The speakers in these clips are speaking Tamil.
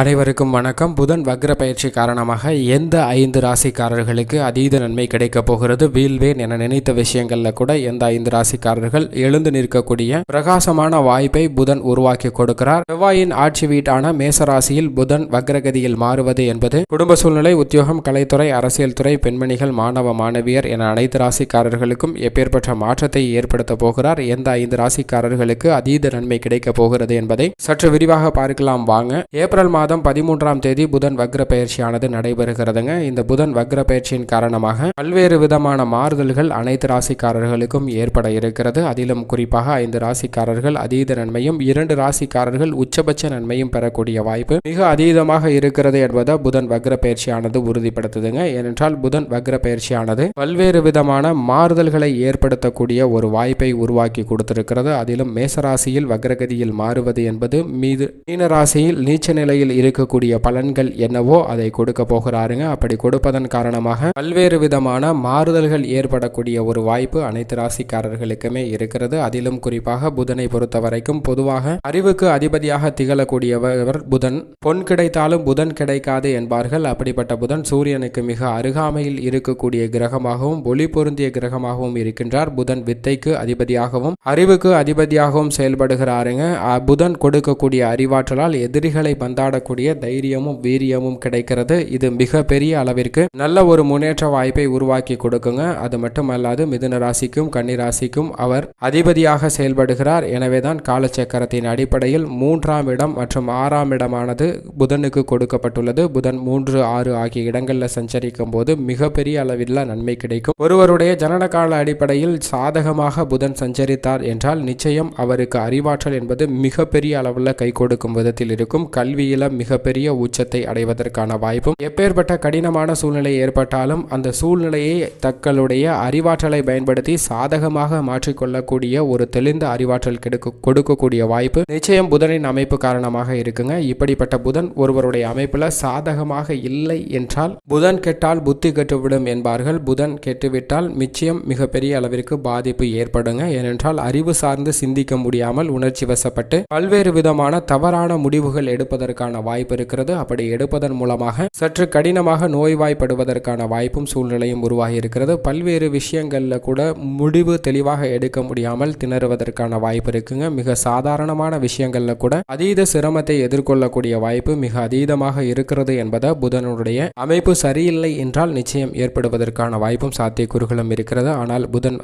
அனைவருக்கும் வணக்கம். புதன் வக்ர பயிற்சி காரணமாக எந்த ஐந்து ராசிக்காரர்களுக்கு அதீத நன்மை கிடைக்கப் போகிறது? வீல்வேன் என நினைத்த விஷயங்களில் கூட எந்த ஐந்து ராசிக்காரர்கள் எழுந்து நிற்கக்கூடிய பிரகாசமான வாய்ப்பை புதன் உருவாக்கி கொடுக்கிறார். செவ்வாயின் ஆட்சி வீட்டான மேசராசியில் புதன் வக்ரகதியில் மாறுவது என்பது குடும்ப சூழ்நிலை உத்தியோகம் கலைத்துறை அரசியல் துறை பெண்மணிகள் மாணவ மாணவியர் என அனைத்து ராசிக்காரர்களுக்கும் எப்பேற்பட்ட மாற்றத்தை ஏற்படுத்த போகிறார். எந்த ஐந்து ராசிக்காரர்களுக்கு அதீத நன்மை கிடைக்கப் போகிறது என்பதை சற்று விரிவாக பார்க்கலாம். வாங்க. ஏப்ரல் மாதம் பதிமூன்றாம் தேதி புதன் வக்ர பயிற்சியானது நடைபெறுகிறதுங்க. இந்த புதன் வக்ர பயிற்சியின் காரணமாக பல்வேறு விதமான மாறுதல்கள் அனைத்து ராசிக்காரர்களுக்கும் ஏற்பட இருக்கிறது. அதிலும் குறிப்பாக ஐந்து ராசிக்காரர்கள் அதீத நன்மையும் இரண்டு ராசிக்காரர்கள் உச்சபட்ச நன்மையும் பெறக்கூடிய வாய்ப்பு மிக அதீதமாக இருக்கிறது என்பதை புதன் வக்ர பயிற்சியானது உறுதிப்படுத்துதுங்க. ஏனென்றால் புதன் வக்ர பயிற்சியானது பல்வேறு விதமான மாறுதல்களை ஏற்படுத்தக்கூடிய ஒரு வாய்ப்பை உருவாக்கி கொடுத்திருக்கிறது. அதிலும் மேசராசியில் வக்ரகதியில் மாறுவது என்பது மீது மீனராசியில் நீச்ச நிலையில் இருக்கக்கூடிய பலன்கள் என்னவோ அதை கொடுக்க போகிறாருங்க. அப்படி கொடுப்பதன் காரணமாக பல்வேறு விதமான மாறுதல்கள் ஏற்படக்கூடிய ஒரு வாய்ப்பு அனைத்து ராசிக்காரர்களுக்குமே இருக்கிறது. அதிலும் குறிப்பாக புதனை பொறுத்த வரைக்கும் பொதுவாக அறிவுக்கு அதிபதியாக திகழக்கூடியவர் புதன். பொன் கிடைத்தாலும் புதன் கிடைக்காது என்பார்கள். அப்படிப்பட்ட புதன் சூரியனுக்கு மிக அருகாமையில் இருக்கக்கூடிய கிரகமாகவும் ஒளி பொருந்திய கிரகமாகவும் இருக்கின்றார். புதன் வித்தைக்கு அதிபதியாகவும் அறிவுக்கு அதிபதியாகவும் செயல்படுகிறாருங்க. புதன் கொடுக்கக்கூடிய அறிவாற்றலால் எதிரிகளை பந்தாட பந்தாடக்கூடிய தைரியமும் வீரியமும் கிடைக்கிறது. இது மிகப்பெரிய அளவிற்கு நல்ல ஒரு முன்னேற்ற வாய்ப்பை உருவாக்கி கொடுக்குங்க. அது மட்டுமல்லாது மிதுன ராசிக்கும் கன்னி ராசிக்கும் அவர் அதிபதியாக செயல்படுகிறார். எனவேதான் காலச்சக்கரத்தின் அடிப்படையில் மூன்றாம் இடம் மற்றும் ஆறாம் இடமானது புதனுக்கு கொடுக்கப்பட்டுள்ளது. புதன் மூன்று ஆறு ஆகிய இடங்களில் சஞ்சரிக்கும் போது மிகப்பெரிய அளவில் நன்மை கிடைக்கும். ஒருவருடைய ஜனன கால அடிப்படையில் சாதகமாக புதன் சஞ்சரித்தார் என்றால் நிச்சயம் அவருக்கு அறிவாற்றல் என்பது மிகப்பெரிய அளவில் கை கொடுக்கும் விதத்தில் இருக்கும். கல்வியில மிகப்பெரிய உச்சத்தை அடைவதற்கான வாய்ப்பும் எப்பேற்பட்ட கடினமான சூழ்நிலை ஏற்பட்டாலும் அந்த சூழ்நிலையை தங்களுடைய அறிவாற்றலை பயன்படுத்தி சாதகமாக மாற்றிக்கொள்ளக்கூடிய ஒரு தெளிந்த அறிவாற்றல் கெடுக்க கொடுக்கக்கூடிய வாய்ப்பு நிச்சயம் புதனின் அமைப்பு காரணமாக இருக்குங்க. இப்படிப்பட்ட புதன் ஒருவருடைய அமைப்புல சாதகமாக இல்லை என்றால் புதன் கெட்டால் புத்தி கெட்டுவிடும் என்பார்கள். புதன் கெட்டுவிட்டால் நிச்சயம் மிகப்பெரிய அளவிற்கு பாதிப்பு ஏற்படுங்க. ஏனென்றால் அறிவு சார்ந்து சிந்திக்க முடியாமல் உணர்ச்சி வசப்பட்டு பல்வேறு விதமான தவறான முடிவுகள் எடுப்பதற்கான வாய்ப்பு இருக்கிறது. அப்படி எடுப்பதன் மூலமாக சற்று கடினமாக நோய்வாய்ப்படுவதற்கான வாய்ப்பும் சூழ்நிலையும் உருவாகி இருக்கிறது. பல்வேறு விஷயங்கள்ல கூட முடிவு தெளிவாக எடுக்க முடியாமல் திணறுவதற்கான வாய்ப்பு இருக்குங்க. மிக சாதாரணமான விஷயங்கள்ல கூட அதீத சிரமத்தை எதிர்கொள்ளக்கூடிய வாய்ப்பு மிக அதீதமாக இருக்கிறது என்பதை புதனுடைய அமைப்பு சரியில்லை என்றால் நிச்சயம் ஏற்படுவதற்கான வாய்ப்பும் சாத்தியக்கூறுகளும் இருக்கிறது. ஆனால் புதன்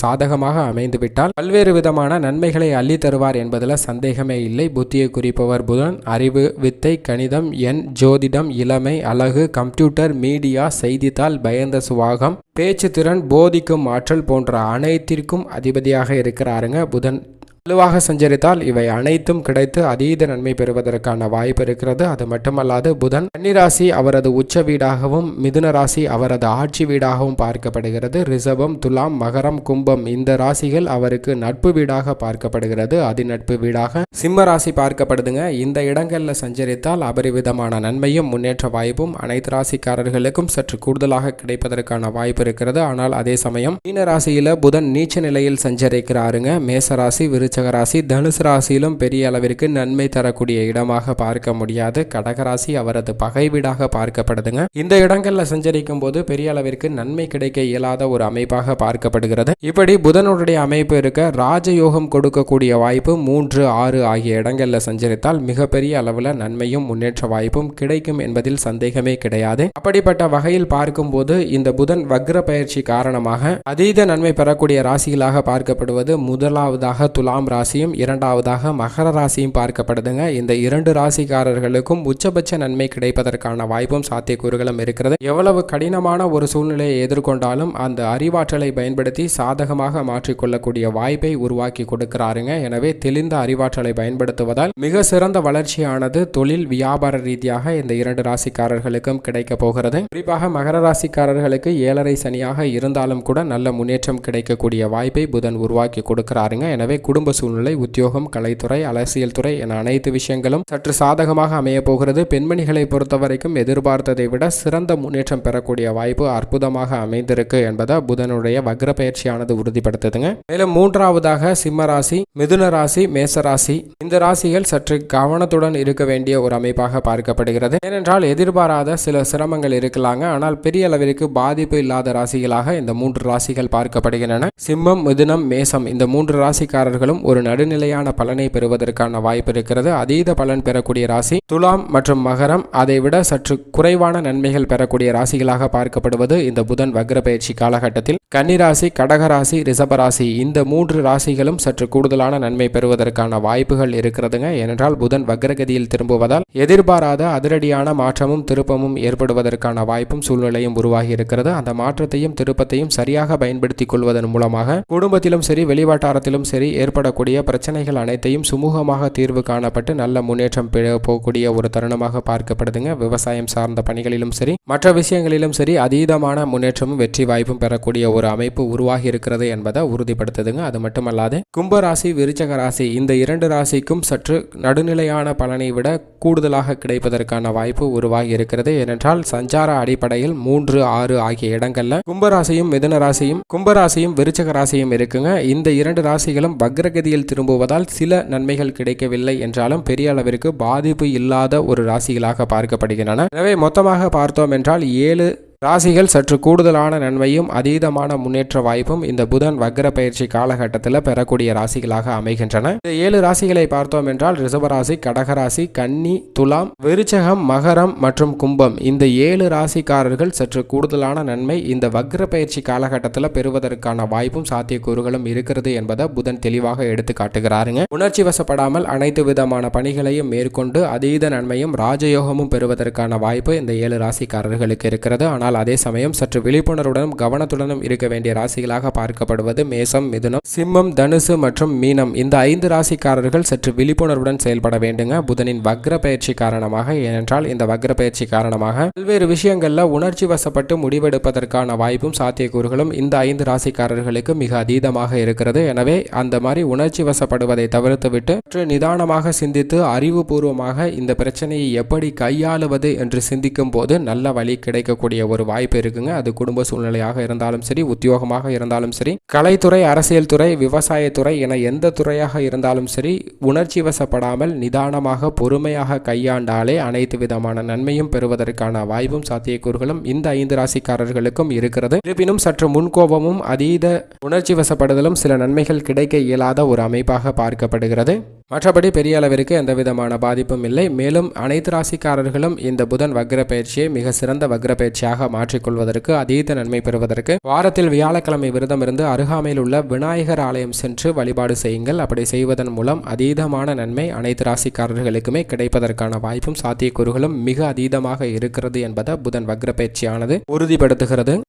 சாதகமாக அமைந்துவிட்டால் பல்வேறு விதமான நன்மைகளை அள்ளி தருவார் என்பதில் சந்தேகமே இல்லை. புத்தியை குறிப்பவர் புதன் அறிவு வித்தை கணிதம் எண் ஜோதிடம் இளமை அழகு கம்ப்யூட்டர் மீடியா செய்தித்தாள் பயந்த சுவாகம் பேச்சு திறன் போதிக்கும் ஆற்றல் போன்ற அனைத்திற்கும் அதிபதியாக இருக்கிறாருங்க புதன் வலுவாக சஞ்சரித்தால் இவை அனைத்தும் கிடைத்து அதீத நன்மை பெறுவதற்கான வாய்ப்பு இருக்கிறது. அது மட்டுமல்லாது புதன் கன்னிராசி அவரது உச்ச வீடாகவும் மிதுன ராசி அவரது ஆட்சி வீடாகவும் பார்க்கப்படுகிறது. ரிஷபம் துலாம் மகரம் கும்பம் இந்த ராசிகள் அவருக்கு நட்பு வீடாக பார்க்கப்படுகிறது. அதிநட்பு வீடாக சிம்ம ராசி பார்க்கப்படுதுங்க. இந்த இடங்களில் சஞ்சரித்தால் அபரிவிதமான நன்மையும் முன்னேற்ற வாய்ப்பும் அனைத்து ராசிக்காரர்களுக்கும் சற்று கூடுதலாக கிடைப்பதற்கான வாய்ப்பு இருக்கிறது. ஆனால் அதே சமயம் மீன ராசியில புதன் நீச்ச நிலையில் சஞ்சரிக்கிறாருங்க. மேச ராசி விருச்ச ராசி தனுசு ராசியிலும் பெரிய அளவிற்கு நன்மை தரக்கூடிய இடமாக பார்க்க முடியாது. கடகராசி அவரது பகை வீடாக பார்க்கப்படுதுங்க. இந்த இடங்கள்ல சஞ்சரிக்கும் போது பெரிய அளவிற்கு நன்மை கிடைக்க இயலாத ஒரு அமைப்பாக பார்க்கப்படுகிறது. இப்படி புதனுடைய அமைப்பு இருக்க ராஜயோகம் கொடுக்கக்கூடிய வாய்ப்பு மூன்று ஆறு ஆகிய இடங்கள்ல சஞ்சரித்தால் மிகப்பெரிய அளவுல நன்மையும் முன்னேற்ற வாய்ப்பும் கிடைக்கும் என்பதில் சந்தேகமே கிடையாது. அப்படிப்பட்ட வகையில் பார்க்கும்போது இந்த புதன் வக்ர பயிற்சி காரணமாக அதீத நன்மை பெறக்கூடிய ராசிகளாக பார்க்கப்படுவது முதலாவதாக துலாம் ராசியும் இரண்டாவதாக மகர ராசியும் பார்க்கப்படுதுங்க. இந்த இரண்டு ராசிக்காரர்களுக்கும் உச்சபட்ச நன்மை கிடைப்பதற்கான வாய்ப்பும் சாத்தியக்கூறுகளும் இருக்கிறது. எவ்வளவு கடினமான ஒரு சூழ்நிலையை எதிர்கொண்டாலும் அந்த அறிவாற்றலை பயன்படுத்தி சாதகமாக மாற்றிக்கொள்ளக்கூடிய வாய்ப்பை உருவாக்கி கொடுக்கிறாருங்க. எனவே தெளிந்த அறிவாற்றலை பயன்படுத்துவதால் மிக சிறந்த வளர்ச்சியானது தொழில் வியாபார ரீதியாக இந்த இரண்டு ராசிக்காரர்களுக்கும் கிடைக்க போகிறது. குறிப்பாக மகர ராசிக்காரர்களுக்கு ஏழரை சனியாக இருந்தாலும் கூட நல்ல முன்னேற்றம் கிடைக்கக்கூடிய வாய்ப்பை புதன் உருவாக்கி கொடுக்கிறாருங்க. எனவே குடும்ப குடும்ப சூழ்நிலை உத்தியோகம் கலைத்துறை அரசியல் துறை என அனைத்து விஷயங்களும் சற்று சாதகமாக அமையப் போகிறது. பெண்மணிகளை பொறுத்தவரைக்கும் எதிர்பார்த்ததை விட சிறந்த முன்னேற்றம் பெறக்கூடிய வாய்ப்பு அற்புதமாக அமைந்திருக்கு என்பதை புதனுடைய வக்ர பயிற்சியானது உறுதிப்படுத்துதுங்க. மேலும் மூன்றாவதாக சிம்ம ராசி மிதுன ராசி மேச ராசி. இந்த ராசிகள் சற்று கவனத்துடன் இருக்க வேண்டிய ஒரு அமைப்பாக பார்க்கப்படுகிறது. ஏனென்றால் எதிர்பாராத சில சிரமங்கள் இருக்கலாங்க. ஆனால் பெரிய அளவிற்கு பாதிப்பு இல்லாத ராசிகளாக இந்த மூன்று ராசிகள் பார்க்கப்படுகின்றன. சிம்மம் மிதுனம் மேசம் இந்த மூன்று ராசிக்காரர்களும் ஒரு நடுநிலையான பலனை பெறுவதற்கான வாய்ப்பு இருக்கிறது. அதீத பலன் பெறக்கூடிய ராசி துலாம் மற்றும் மகரம் அதை விட சற்று குறைவான நன்மைகள் பெறக்கூடிய ராசிகளாக பார்க்கப்படுவது இந்த புதன் வக்ர பயிற்சி காலகட்டத்தில். கன்னிராசி கடகராசி ரிஷபராசி இந்த மூன்று ராசிகளும் சற்று கூடுதலான நன்மை பெறுவதற்கான வாய்ப்புகள் இருக்கிறதுங்க. ஏனென்றால் புதன் வக்ரகதியில் திரும்புவதால் எதிர்பாராத அதிரடியான மாற்றமும் திருப்பமும் ஏற்படுவதற்கான வாய்ப்பும் சூழ்நிலையும் உருவாகி இருக்கிறது. அந்த மாற்றத்தையும் திருப்பத்தையும் சரியாக பயன்படுத்திக் கொள்வதன் மூலமாக குடும்பத்திலும் சரி வெளிவட்டாரத்திலும் சரி ஏற்பட ஏற்படக்கூடிய பிரச்சனைகள் அனைத்தையும் சுமூகமாக தீர்வு காணப்பட்டு நல்ல முன்னேற்றம் பெற போகக்கூடிய ஒரு தருணமாக பார்க்கப்படுதுங்க. விவசாயம் சார்ந்த பணிகளிலும் சரி மற்ற விஷயங்களிலும் சரி அதீதமான முன்னேற்றமும் வெற்றி வாய்ப்பும் பெறக்கூடிய ஒரு அமைப்பு உருவாகி இருக்கிறது என்பதை உறுதிப்படுத்துதுங்க. அது மட்டுமல்லாது கும்பராசி விருச்சக ராசி இந்த இரண்டு ராசிக்கும் சற்று நடுநிலையான பலனை விட கூடுதலாக கிடைப்பதற்கான வாய்ப்பு உருவாகி இருக்கிறது. ஏனென்றால் சஞ்சார அடிப்படையில் மூன்று ஆறு ஆகிய இடங்கள்ல கும்பராசியும் மிதுன ராசியும் கும்பராசியும் விருச்சக ராசியும் இருக்குங்க. இந்த இரண்டு ராசிகளும் வக்ரகதியில் திரும்புவதால் சில நன்மைகள் கிடைக்கவில்லை என்றாலும் பெரிய அளவிற்கு பாதிப்பு இல்லாத ஒரு ராசிகளாக பார்க்கப்படுகின்றன. எனவே மொத்தமாக பார்த்தோம் என்றால் ஏழு ராசிகள் சற்று கூடுதலான நன்மையும் அதீதமான முன்னேற்ற வாய்ப்பும் இந்த புதன் வக்ர பயிற்சி காலகட்டத்தில் பெறக்கூடிய ராசிகளாக அமைகின்றன. இந்த ஏழு ராசிகளை பார்த்தோம் என்றால் ரிஷபராசி கடகராசி கன்னி துலாம் விருச்சகம் மகரம் மற்றும் கும்பம். இந்த ஏழு ராசிக்காரர்கள் சற்று கூடுதலான நன்மை இந்த வக்ர பயிற்சி காலகட்டத்தில் பெறுவதற்கான வாய்ப்பும் சாத்தியக்கூறுகளும் இருக்கிறது என்பதை புதன் தெளிவாக எடுத்து காட்டுகிறாருங்க. உணர்ச்சி வசப்படாமல் அனைத்து விதமான பணிகளையும் மேற்கொண்டு அதீத நன்மையும் ராஜயோகமும் பெறுவதற்கான வாய்ப்பு இந்த ஏழு ராசிக்காரர்களுக்கு இருக்கிறது. ஆனால் ஆனால் அதே சமயம் சற்று விழிப்புணர்வுடனும் கவனத்துடனும் இருக்க வேண்டிய ராசிகளாக பார்க்கப்படுவது மேசம் மிதுனம் சிம்மம் தனுசு மற்றும் மீனம். இந்த ஐந்து ராசிக்காரர்கள் சற்று விழிப்புணர்வுடன் செயல்பட வேண்டுங்க. புதனின் வக்ர பயிற்சி காரணமாக ஏனென்றால் இந்த வக்ர பயிற்சி காரணமாக பல்வேறு விஷயங்கள்ல உணர்ச்சி வசப்பட்டு முடிவெடுப்பதற்கான வாய்ப்பும் சாத்தியக்கூறுகளும் இந்த ஐந்து ராசிக்காரர்களுக்கு மிக அதீதமாக இருக்கிறது. எனவே அந்த மாதிரி உணர்ச்சி வசப்படுவதை தவிர்த்துவிட்டு சற்று நிதானமாக சிந்தித்து அறிவுபூர்வமாக இந்த பிரச்சனையை எப்படி கையாளுவது என்று சிந்திக்கும் போது நல்ல வழி கிடைக்கக்கூடிய ஒரு ஒரு வாய்ப்பு இருக்குங்க. அது குடும்ப சூழ்நிலையாக இருந்தாலும் சரி உத்தியோகமாக இருந்தாலும் சரி கலைத்துறை அரசியல் துறை விவசாயத்துறை என எந்த துறையாக இருந்தாலும் சரி உணர்ச்சி வசப்படாமல் நிதானமாக பொறுமையாக கையாண்டாலே அனைத்து விதமான நன்மையும் பெறுவதற்கான வாய்ப்பும் சாத்தியக்கூறுகளும் இந்த ஐந்து ராசிக்காரர்களுக்கும் இருக்கிறது. இருப்பினும் சற்று முன்கோபமும் அதீத உணர்ச்சி வசப்படுதலும் சில நன்மைகள் கிடைக்க இயலாத ஒரு அமைப்பாக பார்க்கப்படுகிறது. மற்றபடி பெரிய அளவிற்கு எந்த விதமான பாதிப்பும் இல்லை. மேலும் அனைத்து ராசிக்காரர்களும் இந்த புதன் வக்ர பயிற்சியை மிக சிறந்த வக்ர பயிற்சியாக மாற்றிக்கொள்வதற்கு அதீத நன்மை பெறுவதற்கு வாரத்தில் வியாழக்கிழமை விரதம் இருந்து அருகாமையில் உள்ள விநாயகர் ஆலயம் சென்று வழிபாடு செய்யுங்கள். அப்படி செய்வதன் மூலம் அதீதமான நன்மை அனைத்து ராசிக்காரர்களுக்குமே கிடைப்பதற்கான வாய்ப்பும் சாத்தியக்கூறுகளும் மிக அதீதமாக இருக்கிறது என்பதை புதன் வக்ர பயிற்சியானது உறுதிப்படுத்துகிறது.